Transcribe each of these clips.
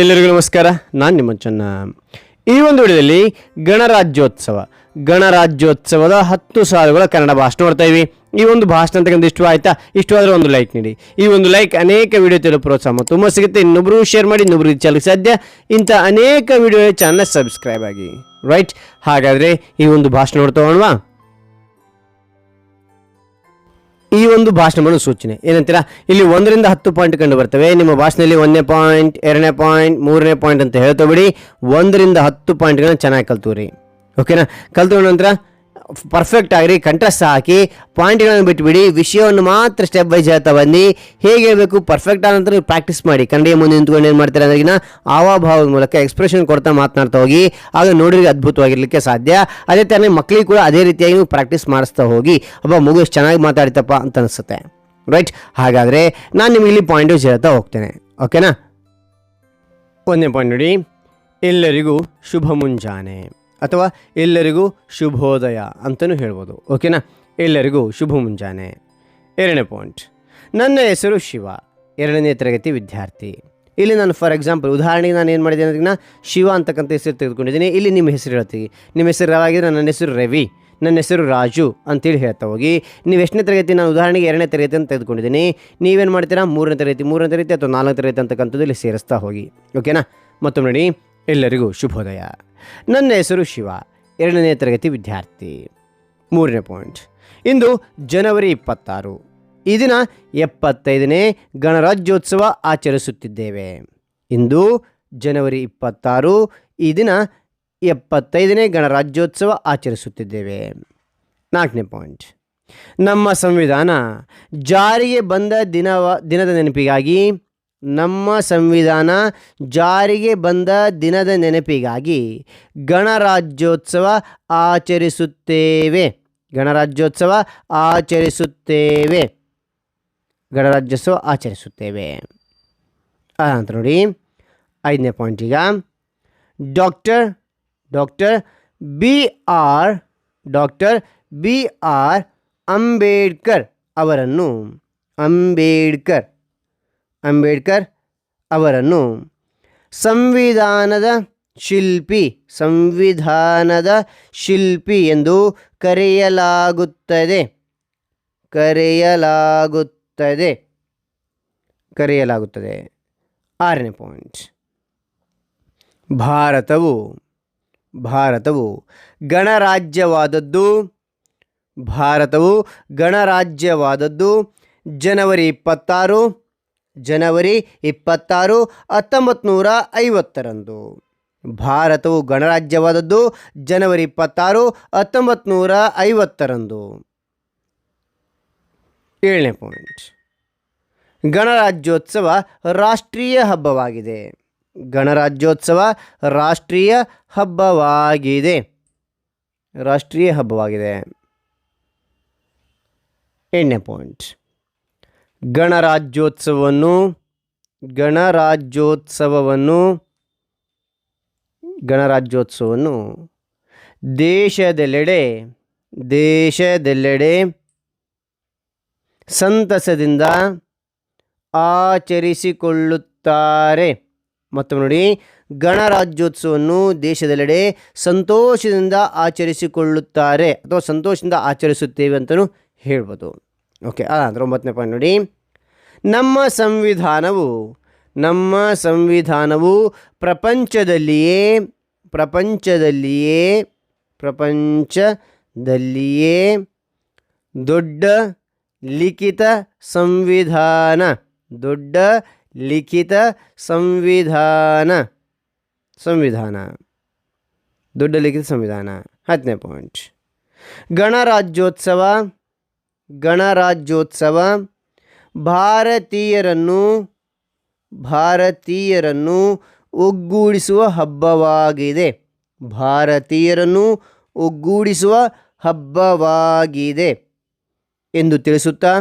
ಎಲ್ಲರಿಗೂ ನಮಸ್ಕಾರ. ನಾನು ನಿಮ್ಮ ಚೆನ್ನ. ಈ ಒಂದು ವಿಡಿಯೋದಲ್ಲಿ ಗಣರಾಜ್ಯೋತ್ಸವ. ಗಣರಾಜ್ಯೋತ್ಸವದ ಹತ್ತು ಸಾಲುಗಳ ಕನ್ನಡ ಭಾಷಣ ನೋಡ್ತಾ ಇವಿ ಈ ಒಂದು ಭಾಷಣ ಅಂತಕ್ಕಂಥ ಇಷ್ಟ ಆಯ್ತಾ? ಆದರೆ ಒಂದು ಲೈಕ್ ನೀಡಿ. ಈ ಒಂದು ಲೈಕ್ ಅನೇಕ ವಿಡಿಯೋ ತಿಳಿಯೋ ಪ್ರೋತ್ಸಾಹ ತುಂಬ ಸಿಗುತ್ತೆ. ಇನ್ನೊಬ್ಬರು ಶೇರ್ ಮಾಡಿ ಇನ್ನೊಬ್ರು ಚಾಲಕ್ ಸಾಧ್ಯ. ಇಂಥ ಅನೇಕ ವಿಡಿಯೋ ಚಾನಲ್ ಸಬ್ಸ್ಕ್ರೈಬ್ ಆಗಿ. ರೈಟ್ ಹಾಗಾದರೆ ಈ ಒಂದು ಭಾಷಣ ನೋಡ್ತಾ ಹೋಗೋಣವಾ? ಈ ಒಂದು ಭಾಷಣವನ್ನು ಸೂಚನೆ. ಏನಂತೀರಾ? ಇಲ್ಲಿ ಒಂದರಿಂದ ಹತ್ತು ಪಾಯಿಂಟ್ ಕಂಡು ಬರ್ತವೆ. ನಿಮ್ಮ ಭಾಷಣದಲ್ಲಿ ಒಂದನೇ ಪಾಯಿಂಟ್ ಎರಡನೇ ಪಾಯಿಂಟ್ ಮೂರನೇ ಪಾಯಿಂಟ್ ಅಂತ ಹೇಳ್ತಾ ಬಿಡಿ. ಒಂದರಿಂದ ಹತ್ತು ಪಾಯಿಂಟ್ಗಳನ್ನ ಚೆನ್ನಾಗಿ ಕಲ್ತೂರಿ ಓಕೆನಾ ಕಲ್ತು ನಂತರ ಪರ್ಫೆಕ್ಟ್ ಆಗಿರಿ ಕಂಟ್ರಸ್ಟ್ ಹಾಕಿ ಪಾಯಿಂಟ್ಗಳನ್ನು ಬಿಟ್ಬಿಡಿ, ವಿಷಯವನ್ನು ಮಾತ್ರ ಸ್ಟೆಪ್ ವೈಸ್ ಹೇಳ್ತಾ ಬಂದು ಹೇಗೆ ಹೇಳಬೇಕು? ಪರ್ಫೆಕ್ಟ್ ಆದ ನಂತರ ಪ್ರಾಕ್ಟೀಸ್ ಮಾಡಿ. ಕನ್ನಡಿಗೆ ಮುಂದೆ ನಿಂತ್ಕೊಂಡು ಏನು ಮಾಡ್ತಾರೆ ಅಂದ್ರೆ ಹಾವಭಾವದ ಮೂಲಕ ಎಕ್ಸ್ಪ್ರೆಷನ್ ಕೊಡ್ತಾ ಮಾತನಾಡ್ತಾ ಹೋಗಿ. ಆಗ ನೋಡಿದ್ರಿಗೆ ಅದ್ಭುತವಾಗಿರಲಿಕ್ಕೆ ಸಾಧ್ಯ. ಅದೇ ಥರ ಮಕ್ಕಳಿಗೆ ಕೂಡ ಅದೇ ರೀತಿಯಾಗಿ ನೀವು ಪ್ರಾಕ್ಟೀಸ್ ಮಾಡಿಸ್ತಾ ಹೋಗಿ. ಒಬ್ಬ ಮಗು ಚೆನ್ನಾಗಿ ಮಾತಾಡ್ತಪ್ಪ ಅಂತ ಅನಿಸುತ್ತೆ. ರೈಟ್ ಹಾಗಾದರೆ ನಾನು ನಿಮಗೆ ಇಲ್ಲಿ ಪಾಯಿಂಟ್ ಹೇಳ್ತಾ ಹೋಗ್ತೇನೆ. ಓಕೆನಾ ಒಂದನೇ ಪಾಯಿಂಟ್ ನೋಡಿ. ಎಲ್ಲರಿಗೂ ಶುಭ ಮುಂಜಾನೆ. ಅಥವಾ ಎಲ್ಲರಿಗೂ ಶುಭೋದಯ ಅಂತಲೂ ಹೇಳ್ಬೋದು. ಓಕೆನಾ? ಎಲ್ಲರಿಗೂ ಶುಭ ಮುಂಜಾನೆ. ಎರಡನೇ ಪಾಯಿಂಟ್ ನನ್ನ ಹೆಸರು ಶಿವ. ಎರಡನೇ ತರಗತಿ ವಿದ್ಯಾರ್ಥಿ. ಇಲ್ಲಿ ನಾನು ಫಾರ್ ಎಕ್ಸಾಂಪಲ್ ಉದಾಹರಣೆಗೆ ನಾನು ಏನು ಮಾಡಿದೆ ಅಂದ್ರೆ ಶಿವ ಅಂತಕ್ಕಂಥ ಹೆಸರು ತೆಗೆದುಕೊಂಡಿದ್ದೀನಿ. ಇಲ್ಲಿ ನಿಮ್ಮ ಹೆಸರು ಹೇಳ್ತೀವಿ. ನಿಮ್ಮ ಹೆಸರು ರವಾಗಿದ್ರೆ ನನ್ನ ಹೆಸರು ರವಿ, ನನ್ನ ಹೆಸರು ರಾಜು ಅಂತೇಳಿ ಹೇಳ್ತಾ ಹೋಗಿ. ನೀವು ಎಷ್ಟನೇ ತರಗತಿ ನಾನು ಉದಾಹರಣೆಗೆ ಎರಡನೇ ತರಗತಿ ಅಂತ ತೆಗೆದುಕೊಂಡಿದ್ದೀನಿ. ನೀವೇನು ಮಾಡ್ತೀರಾ? ಮೂರನೇ ತರಗತಿ ಮೂರನೇ ತರಗತಿ ಅಥವಾ ನಾಲ್ಕನೇ ತರಗತಿ ಅಂತಕ್ಕಂಥದ್ದು ಇಲ್ಲಿ ಸೇರಿಸ್ತಾ ಹೋಗಿ. ಓಕೆನಾ? ಮತ್ತೊಮ್ಮೆ ನೋಡಿ. ಎಲ್ಲರಿಗೂ ಶುಭೋದಯ. ನನ್ನ ಹೆಸರು ಶಿವ, ಎರಡನೇ ತರಗತಿ ವಿದ್ಯಾರ್ಥಿ. ಮೂರನೇ ಪಾಯಿಂಟ್. ಇಂದು ಜನವರಿ ಇಪ್ಪತ್ತಾರು. ಈ ದಿನ ಎಪ್ಪತ್ತೈದನೇ ಗಣರಾಜ್ಯೋತ್ಸವ ಆಚರಿಸುತ್ತಿದ್ದೇವೆ. ಇಂದು ಜನವರಿ ಇಪ್ಪತ್ತಾರು, ಈ ದಿನ ಎಪ್ಪತ್ತೈದನೇ ಗಣರಾಜ್ಯೋತ್ಸವ ಆಚರಿಸುತ್ತಿದ್ದೇವೆ. ನಾಲ್ಕನೇ ಪಾಯಿಂಟ್. ನಮ್ಮ ಸಂವಿಧಾನ ಜಾರಿಗೆ ಬಂದ ದಿನವ, ದಿನದ ನೆನಪಿಗಾಗಿ ನಮ್ಮ ಸಂವಿಧಾನ ಜಾರಿಗೆ ಬಂದ ದಿನದ ನೆನಪಿಗಾಗಿ ಗಣರಾಜ್ಯೋತ್ಸವ ಆಚರಿಸುತ್ತೇವೆ. ಗಣರಾಜ್ಯೋತ್ಸವ ಆಚರಿಸುತ್ತೇವೆ. ಗಣರಾಜ್ಯೋತ್ಸವ ಆಚರಿಸುತ್ತೇವೆ. ಅಂತ ನೋಡಿ, ಐದನೇ ಪಾಯಿಂಟ್ ಈಗ. Doctor doctor B R doctor B R Ambedkar ಅವರನ್ನು ಅಂಬೇಡ್ಕರ್ ಅಂಬೇಡ್ಕರ್ ಅವರನ್ನು ಸಂವಿಧಾನದ ಶಿಲ್ಪಿ ಸಂವಿಧಾನದ ಶಿಲ್ಪಿ ಎಂದು ಕರೆಯಲಾಗುತ್ತದೆ. ಕರೆಯಲಾಗುತ್ತದೆ. ಕರೆಯಲಾಗುತ್ತದೆ. ಆರನೇ ಪಾಯಿಂಟ್. ಭಾರತವು ಭಾರತವು ಗಣರಾಜ್ಯವಾದದ್ದು. ಭಾರತವು ಗಣರಾಜ್ಯವಾದದ್ದು ಜನವರಿ ಇಪ್ಪತ್ತಾರು ಜನವರಿ ಇಪ್ಪತ್ತಾರು ಹತ್ತೊಂಬತ್ತು ನೂರ ಐವತ್ತರಂದು. ಭಾರತವು ಗಣರಾಜ್ಯವಾದದ್ದು ಜನವರಿ ಇಪ್ಪತ್ತಾರು ಹತ್ತೊಂಬತ್ತು ನೂರ ಐವತ್ತರಂದು. ಏಳನೇ ಪಾಯಿಂಟ್ ಗಣರಾಜ್ಯೋತ್ಸವ ರಾಷ್ಟ್ರೀಯ ಹಬ್ಬವಾಗಿದೆ. ಗಣರಾಜ್ಯೋತ್ಸವ ರಾಷ್ಟ್ರೀಯ ಹಬ್ಬವಾಗಿದೆ. ರಾಷ್ಟ್ರೀಯ ಹಬ್ಬವಾಗಿದೆ. ಎಂಟನೇ ಪಾಯಿಂಟ್ ಗಣರಾಜ್ಯೋತ್ಸವವನ್ನು ಗಣರಾಜ್ಯೋತ್ಸವವನ್ನು ಗಣರಾಜ್ಯೋತ್ಸವವನ್ನು ದೇಶದೆಲ್ಲೆಡೆ ದೇಶದೆಲ್ಲೆಡೆ ಸಂತಸದಿಂದ ಆಚರಿಸಿಕೊಳ್ಳುತ್ತಾರೆ. ಮತ್ತು ನೋಡಿ, ಗಣರಾಜ್ಯೋತ್ಸವವನ್ನು ದೇಶದೆಲ್ಲೆಡೆ ಸಂತೋಷದಿಂದ ಆಚರಿಸಿಕೊಳ್ಳುತ್ತಾರೆ ಅಥವಾ ಸಂತೋಷದಿಂದ ಆಚರಿಸುತ್ತೇವೆ ಅಂತಲೂ ಹೇಳ್ಬೋದು. ಓಕೆ ಅದಾದ್ರೆ ಒಂಬತ್ತನೇ ಪಾಯಿಂಟ್ ನೋಡಿ. ನಮ್ಮ ಸಂವಿಧಾನವು ನಮ್ಮ ಸಂವಿಧಾನವು ಪ್ರಪಂಚದಲ್ಲಿಯೇ ಪ್ರಪಂಚದಲ್ಲಿಯೇ ಪ್ರಪಂಚದಲ್ಲಿಯೇ ದೊಡ್ಡ ಲಿಖಿತ ಸಂವಿಧಾನ, ದೊಡ್ಡ ಲಿಖಿತ ಸಂವಿಧಾನ ಸಂವಿಧಾನ, ದೊಡ್ಡ ಲಿಖಿತ ಸಂವಿಧಾನ. ಹತ್ತನೇ ಪಾಯಿಂಟ್ ಗಣರಾಜ್ಯೋತ್ಸವ ಗಣರಾಜ್ಯೋತ್ಸವ. ಭಾರತೀಯರನ್ನು ಭಾರತೀಯರನ್ನು ಒಗ್ಗೂಡಿಸುವ ಹಬ್ಬವಾಗಿದೆ. ಭಾರತೀಯರನ್ನು ಒಗ್ಗೂಡಿಸುವ ಹಬ್ಬವಾಗಿದೆ ಎಂದು ತಿಳಿಸುತ್ತಾ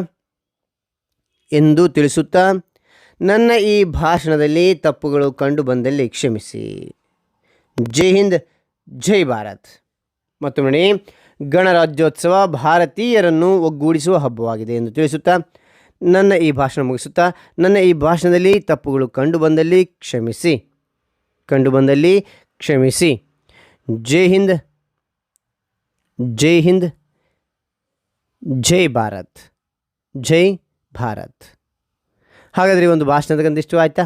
ಎಂದು ತಿಳಿಸುತ್ತಾ, ನನ್ನ ಈ ಭಾಷಣದಲ್ಲಿ ತಪ್ಪುಗಳು ಕಂಡು ಬಂದಲ್ಲಿ ಕ್ಷಮಿಸಿ. ಜೈ ಹಿಂದ್, ಜೈ ಭಾರತ್. ಮತ್ತು ನೋಡಿ ಗಣರಾಜ್ಯೋತ್ಸವ ಭಾರತೀಯರನ್ನು ಒಗ್ಗೂಡಿಸುವ ಹಬ್ಬವಾಗಿದೆ ಎಂದು ತಿಳಿಸುತ್ತಾ, ನನ್ನ ಈ ಭಾಷಣ ಮುಗಿಸುತ್ತಾ, ನನ್ನ ಈ ಭಾಷಣದಲ್ಲಿ ತಪ್ಪುಗಳು ಕಂಡು ಬಂದಲ್ಲಿ ಕ್ಷಮಿಸಿ. ಕಂಡುಬಂದಲ್ಲಿ ಕ್ಷಮಿಸಿ. ಜೈ ಹಿಂದ್. ಜೈ ಹಿಂದ್. ಜೈ ಭಾರತ್. ಜೈ ಭಾರತ್. ಹಾಗಾದರೆ ಒಂದು ಭಾಷಣದ ಇಷ್ಟು ಆಯಿತಾ?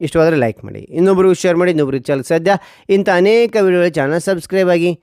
ಇಷ್ಟವಾದರೆ ಲೈಕ್ ಮಾಡಿ. ಇನ್ನೊಬ್ಬರಿಗೂ ಶೇರ್ ಮಾಡಿ ಇನ್ನೊಬ್ಬರು ಚಾನಲ್ ಸದ್ಯ ಇಂಥ ಅನೇಕ ವಿಡಿಯೋಗಳ ಚಾನಲ್ ಸಬ್ಸ್ಕ್ರೈಬ್ ಆಗಿ